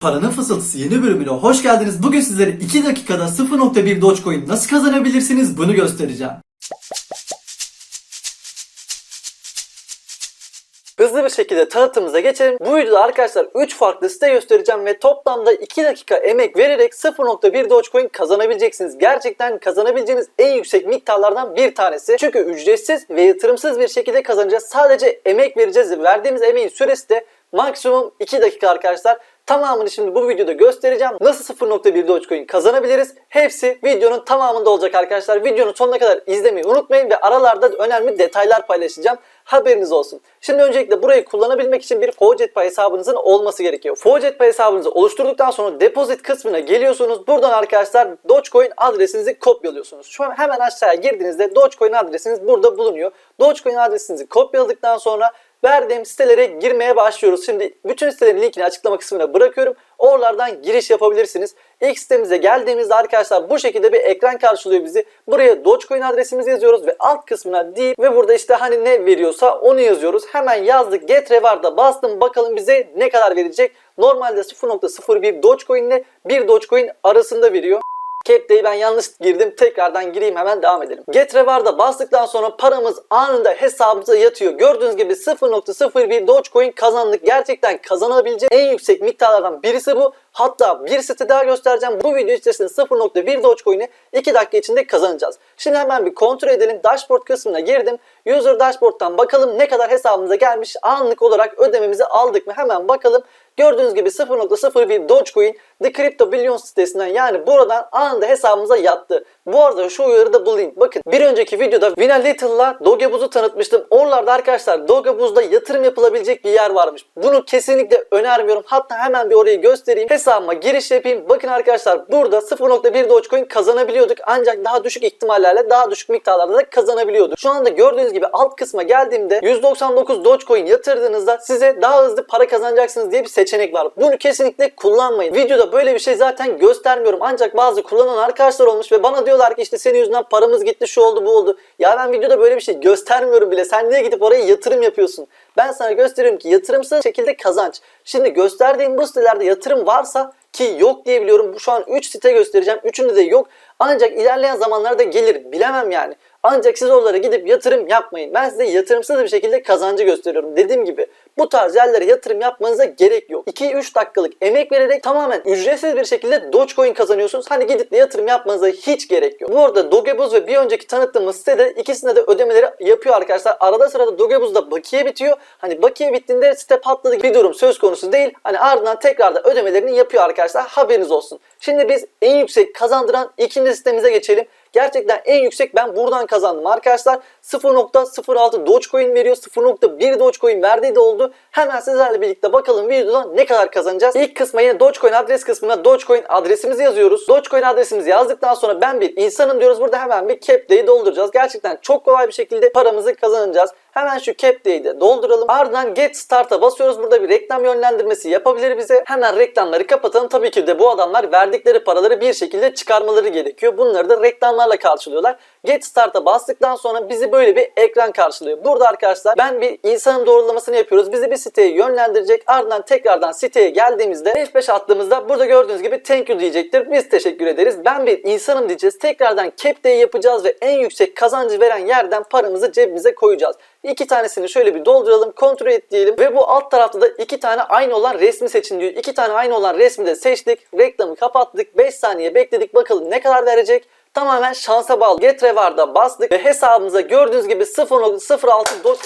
Paranın Fısıltısı yeni bölümüne hoş geldiniz. Bugün sizlere 2 dakikada 0.1 Dogecoin nasıl kazanabilirsiniz bunu göstereceğim. Hızlı bir şekilde tanıtımımıza geçelim. Bu videoda arkadaşlar 3 farklı site göstereceğim ve toplamda 2 dakika emek vererek 0.1 Dogecoin kazanabileceksiniz. Gerçekten kazanabileceğiniz en yüksek miktarlardan bir tanesi. Çünkü ücretsiz ve yatırımsız bir şekilde kazanacağız. Sadece emek vereceğiz ve verdiğimiz emeğin süresi de maksimum 2 dakika arkadaşlar. Tamamını şimdi bu videoda göstereceğim. Nasıl 0.1 Dogecoin kazanabiliriz? Hepsi videonun tamamında olacak arkadaşlar. Videonun sonuna kadar izlemeyi unutmayın ve aralarda önemli detaylar paylaşacağım. Haberiniz olsun. Şimdi öncelikle burayı kullanabilmek için bir Faucetpay hesabınızın olması gerekiyor. Faucetpay hesabınızı oluşturduktan sonra deposit kısmına geliyorsunuz. Buradan arkadaşlar Dogecoin adresinizi kopyalıyorsunuz. Şu an hemen aşağıya girdiğinizde Dogecoin adresiniz burada bulunuyor. Dogecoin adresinizi kopyaladıktan sonra verdiğim sitelere girmeye başlıyoruz. Şimdi bütün sitelerin linkini açıklama kısmına bırakıyorum. Oralardan giriş yapabilirsiniz. İlk sitemize geldiğimizde arkadaşlar bu şekilde bir ekran karşılıyor bizi. Buraya Dogecoin adresimizi yazıyoruz ve alt kısmına deyip ve burada işte hani ne veriyorsa onu yazıyoruz. Hemen yazdık Get Reward'a bastım bakalım bize ne kadar verecek. Normalde 0.01 Dogecoin ile 1 Dogecoin arasında veriyor. Cap'teyi ben yanlış girdim. Tekrardan gireyim hemen devam edelim. Get Reward'a bastıktan sonra paramız anında hesabımıza yatıyor. Gördüğünüz gibi 0.01 Dogecoin kazandık. Gerçekten kazanabileceğim en yüksek miktarlardan birisi bu. Hatta bir site daha göstereceğim. Bu video içerisinde 0.1 Dogecoin'i 2 dakika içinde kazanacağız. Şimdi hemen bir kontrol edelim. Dashboard kısmına girdim. User Dashboard'tan bakalım ne kadar hesabımıza gelmiş. Anlık olarak ödememizi aldık mı? Hemen bakalım. Gördüğünüz gibi 0.01 Dogecoin The Crypto Billion sitesinden yani buradan anında hesabımıza yattı. Bu arada şu uyarı da bulayım. Bakın bir önceki videoda Vina Little'la Dogebuz'u tanıtmıştım. Oralarda arkadaşlar Dogebuz'da yatırım yapılabilecek bir yer varmış. Bunu kesinlikle önermiyorum. Hatta hemen bir orayı göstereyim. Hesabıma giriş yapayım. Bakın arkadaşlar burada 0.1 Dogecoin kazanabiliyorduk. Ancak daha düşük ihtimallerle daha düşük miktarlarda da kazanabiliyorduk. Şu anda gördüğünüz gibi alt kısma geldiğimde 199 Dogecoin yatırdığınızda size daha hızlı para kazanacaksınız diye bir seçenek var. Bunu kesinlikle kullanmayın. Videoda böyle bir şey zaten göstermiyorum. Ancak bazı kullanan arkadaşlar olmuş ve bana diyorlar ki işte senin yüzünden paramız gitti şu oldu bu oldu. Ya ben videoda böyle bir şey göstermiyorum bile. Sen niye gidip oraya yatırım yapıyorsun? Ben sana gösteriyorum ki yatırımsız şekilde kazanç. Şimdi gösterdiğim bu sitelerde yatırım varsa ki yok diye biliyorum. Bu şu an 3 site göstereceğim. Üçünde de yok. Ancak ilerleyen zamanlarda gelir. Bilemem yani. Ancak siz oralara gidip yatırım yapmayın. Ben size yatırımsız bir şekilde kazancı gösteriyorum. Dediğim gibi bu tarz yerlere yatırım yapmanıza gerek yok. 2-3 dakikalık emek vererek tamamen ücretsiz bir şekilde Dogecoin kazanıyorsunuz. Hani gidip de yatırım yapmanıza hiç gerek yok. Bu arada Dogebuz ve bir önceki tanıttığımız sitede ikisinde de ödemeleri yapıyor arkadaşlar. Arada sırada Dogebuz'da bakiye bitiyor. Hani bakiye bittiğinde site patladı bir durum söz konusu değil. Hani ardından tekrar da ödemelerini yapıyor arkadaşlar. Haberiniz olsun. Şimdi biz en yüksek kazandıran ikinci sitemize geçelim. Gerçekten en yüksek ben buradan kazandım arkadaşlar. 0.06 Dogecoin veriyor. 0.1 Dogecoin verdiği de oldu. Hemen sizlerle birlikte bakalım videoda ne kadar kazanacağız. İlk kısma yine Dogecoin adres kısmına Dogecoin adresimizi yazıyoruz. Dogecoin adresimizi yazdıktan sonra ben bir insanım diyoruz. Burada hemen bir cap day'i dolduracağız. Gerçekten çok kolay bir şekilde paramızı kazanacağız. Hemen şu cap day'i de dolduralım. Ardından get start'a basıyoruz. Burada bir reklam yönlendirmesi yapabilir bize. Hemen reklamları kapatalım. Tabii ki de bu adamlar verdikleri paraları bir şekilde çıkarmaları gerekiyor. Bunları da reklamlarla karşılıyorlar. Get start'a bastıktan sonra bizi böyle bir ekran karşılıyor. Burada arkadaşlar ben bir insanın doğrulamasını yapıyoruz. Bizi bir siteye yönlendirecek. Ardından tekrardan siteye geldiğimizde F5 attığımızda burada gördüğünüz gibi thank you diyecektir. Biz teşekkür ederiz. Ben bir insanım diyeceğiz. Tekrardan cap yapacağız ve en yüksek kazancı veren yerden paramızı cebimize koyacağız. İki tanesini şöyle bir dolduralım, kontrol et diyelim ve bu alt tarafta da iki tane aynı olan resmi seçin diyor. İki tane aynı olan resmi de seçtik, reklamı kapattık, 5 saniye bekledik bakalım ne kadar verecek. Tamamen şansa bağlı. Get Reward'a bastık ve hesabımıza gördüğünüz gibi 0.06 dolar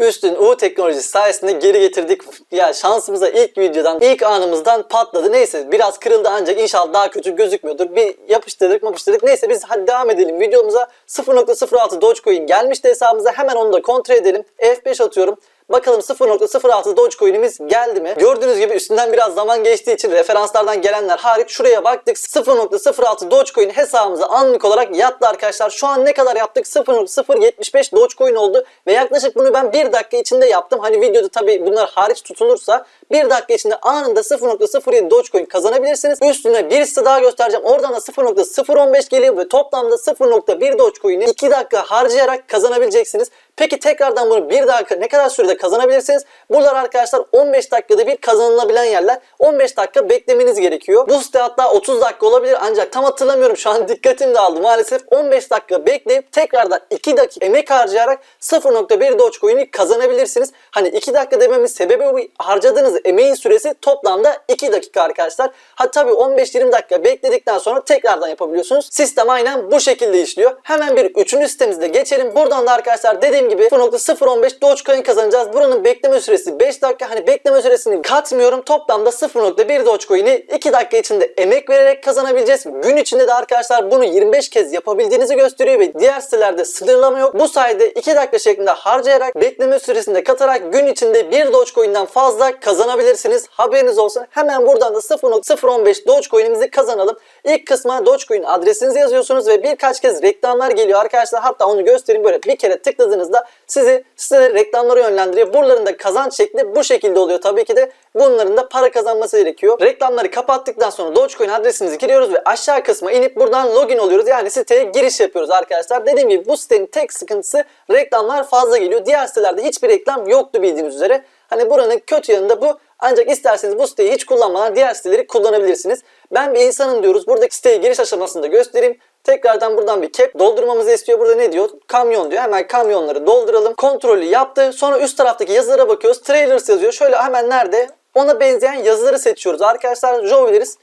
Üstün U teknolojisi sayesinde geri getirdik. Ya şansımıza ilk videodan, ilk anımızdan patladı. Neyse biraz kırıldı ancak inşallah daha kötü gözükmüyordur. Bir yapıştırdık yapıştırdık. Neyse biz hadi devam edelim videomuza. 0.06 Dogecoin gelmişti hesabımıza. Hemen onu da kontrol edelim. F5 atıyorum. Bakalım 0.06 Dogecoin'imiz geldi mi? Gördüğünüz gibi üstünden biraz zaman geçtiği için referanslardan gelenler hariç şuraya baktık. 0.06 Dogecoin hesabımıza anlık olarak yattı arkadaşlar. Şu an ne kadar yaptık? 0.075 Dogecoin oldu ve yaklaşık bunu ben 1 dakika içinde yaptım. Hani videoda tabi bunlar hariç tutulursa 1 dakika içinde anında 0.07 Dogecoin kazanabilirsiniz. Üstüne bir site daha göstereceğim. Oradan da 0.015 geliyor ve toplamda 0.1 Dogecoin'i 2 dakika harcayarak kazanabileceksiniz. Peki tekrardan bunu bir dakika ne kadar sürede kazanabilirsiniz? Buralar arkadaşlar 15 dakikada bir kazanılabilen yerler. 15 dakika beklemeniz gerekiyor. Bu site hatta 30 dakika olabilir ancak tam hatırlamıyorum şu an dikkatim dağıldı maalesef. 15 dakika bekleyip tekrardan 2 dakika emek harcayarak 0.1 Dogecoin'i kazanabilirsiniz. Hani 2 dakika dememin sebebi bu harcadığınız emeğin süresi toplamda 2 dakika arkadaşlar. Ha tabii 15-20 dakika bekledikten sonra tekrardan yapabiliyorsunuz. Sistem aynen bu şekilde işliyor. Hemen bir üçüncü sitemizde geçelim. Buradan da arkadaşlar dediğim gibi 0.015 Dogecoin kazanacağız. Buranın bekleme süresi 5 dakika. Hani bekleme süresini katmıyorum. Toplamda 0.1 Dogecoin'i 2 dakika içinde emek vererek kazanabileceğiz. Gün içinde de arkadaşlar bunu 25 kez yapabildiğinizi gösteriyor ve diğer sitelerde sınırlama yok. Bu sayede 2 dakika şeklinde harcayarak bekleme süresinde katarak gün içinde 1 Dogecoin'den fazla kazanabilirsiniz. Haberiniz olsun. Hemen buradan da 0.015 Dogecoin'imizi kazanalım. İlk kısma Dogecoin adresinizi yazıyorsunuz ve birkaç kez reklamlar geliyor arkadaşlar. Hatta onu göstereyim böyle bir kere tıkladığınızda sizi sitelere reklamlara yönlendiriyor. Buraların da kazanç şekli bu şekilde oluyor. Tabii ki de bunların da para kazanması gerekiyor. Reklamları kapattıktan sonra Dogecoin adresimizi giriyoruz ve aşağı kısma inip buradan login oluyoruz. Yani siteye giriş yapıyoruz arkadaşlar. Dediğim gibi bu sitenin tek sıkıntısı reklamlar fazla geliyor. Diğer sitelerde hiçbir reklam yoktu bildiğiniz üzere. Hani buranın kötü yanı da bu. Ancak isterseniz bu siteyi hiç kullanmadan diğer siteleri kullanabilirsiniz. Ben bir insanım diyoruz. Buradaki siteye giriş aşamasını da göstereyim. Tekrardan buradan bir cap doldurmamızı istiyor. Burada ne diyor? Kamyon diyor. Hemen kamyonları dolduralım. Kontrolü yaptı. Sonra üst taraftaki yazılara bakıyoruz. Trailers yazıyor. Şöyle hemen nerede? Ona benzeyen yazıları seçiyoruz. Arkadaşlar Jovileris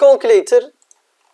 Calculator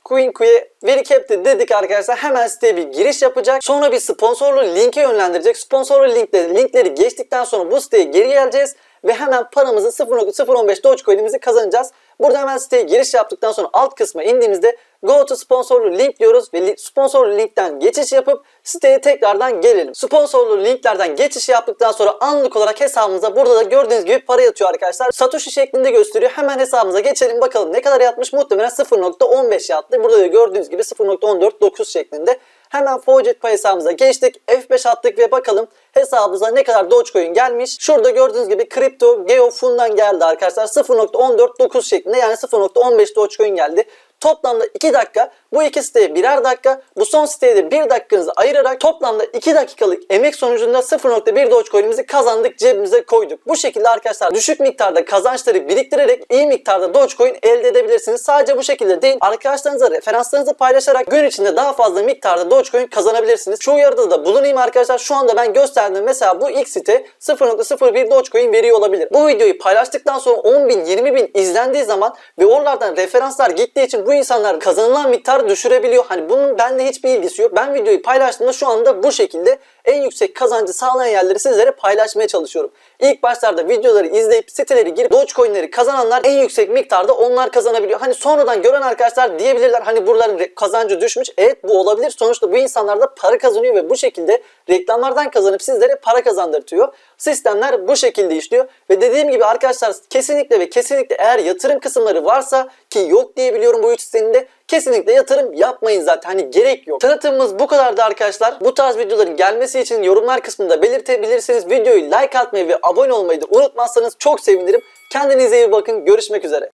Queen Queue Veri Cap'te dedik arkadaşlar hemen siteye bir giriş yapacak. Sonra bir sponsorlu linke yönlendirecek. Sponsorlu linkleri, linkleri geçtikten sonra bu siteye geri geleceğiz. Ve hemen paramızı 0.015 Dogecoin'imizi kazanacağız. Burada hemen siteye giriş yaptıktan sonra alt kısma indiğimizde Go to sponsorlu link diyoruz ve sponsorlu linkten geçiş yapıp siteye tekrardan gelelim. Sponsorlu linklerden geçiş yaptıktan sonra anlık olarak hesabımıza burada da gördüğünüz gibi para yatıyor arkadaşlar. Satoshi şeklinde gösteriyor. Hemen hesabımıza geçelim bakalım ne kadar yatmış. Muhtemelen 0.15 yattı. Burada da gördüğünüz gibi 0.149 şeklinde. Hemen Faucet Pay hesabımıza geçtik. F5 attık ve bakalım hesabımıza ne kadar Dogecoin gelmiş. Şurada gördüğünüz gibi Crypto Geo Fun'dan geldi arkadaşlar. 0.149 şeklinde yani 0.15 Dogecoin geldi. Toplamda 2 dakika bu iki siteye birer dakika bu son siteye de 1 dakikanızı ayırarak toplamda 2 dakikalık emek sonucunda 0.1 Dogecoin'imizi kazandık cebimize koyduk. Bu şekilde arkadaşlar düşük miktarda kazançları biriktirerek iyi miktarda Dogecoin elde edebilirsiniz. Sadece bu şekilde değil arkadaşlarınıza referanslarınızı paylaşarak gün içinde daha fazla miktarda Dogecoin kazanabilirsiniz. Şu uyarıda da bulunayım arkadaşlar şu anda ben gösterdim mesela bu ilk site 0.01 Dogecoin veriyor olabilir. Bu videoyu paylaştıktan sonra 10 bin 20 bin izlendiği zaman ve oralardan referanslar gittiği için bu insanlar kazanılan miktarı düşürebiliyor. Hani bunun bende hiçbir ilgisi yok. Ben videoyu paylaştığımda şu anda bu şekilde en yüksek kazancı sağlayan yerleri sizlere paylaşmaya çalışıyorum. İlk başlarda videoları izleyip siteleri girip Dogecoin'leri kazananlar en yüksek miktarda onlar kazanabiliyor. Hani sonradan gören arkadaşlar diyebilirler hani buraların kazancı düşmüş. Evet bu olabilir. Sonuçta bu insanlar da para kazanıyor ve bu şekilde reklamlardan kazanıp sizlere para kazandırtıyor. Sistemler bu şekilde işliyor ve dediğim gibi arkadaşlar kesinlikle ve kesinlikle eğer yatırım kısımları varsa ki yok diye biliyorum bu üç sitenin kesinlikle yatırım yapmayın zaten. Hani gerek yok. Tanıtımımız bu kadardı arkadaşlar. Bu tarz videoların gelmesi için yorumlar kısmında belirtebilirsiniz. Videoyu like atmayı ve abone olmayı da unutmazsanız çok sevinirim. Kendinize iyi bakın. Görüşmek üzere.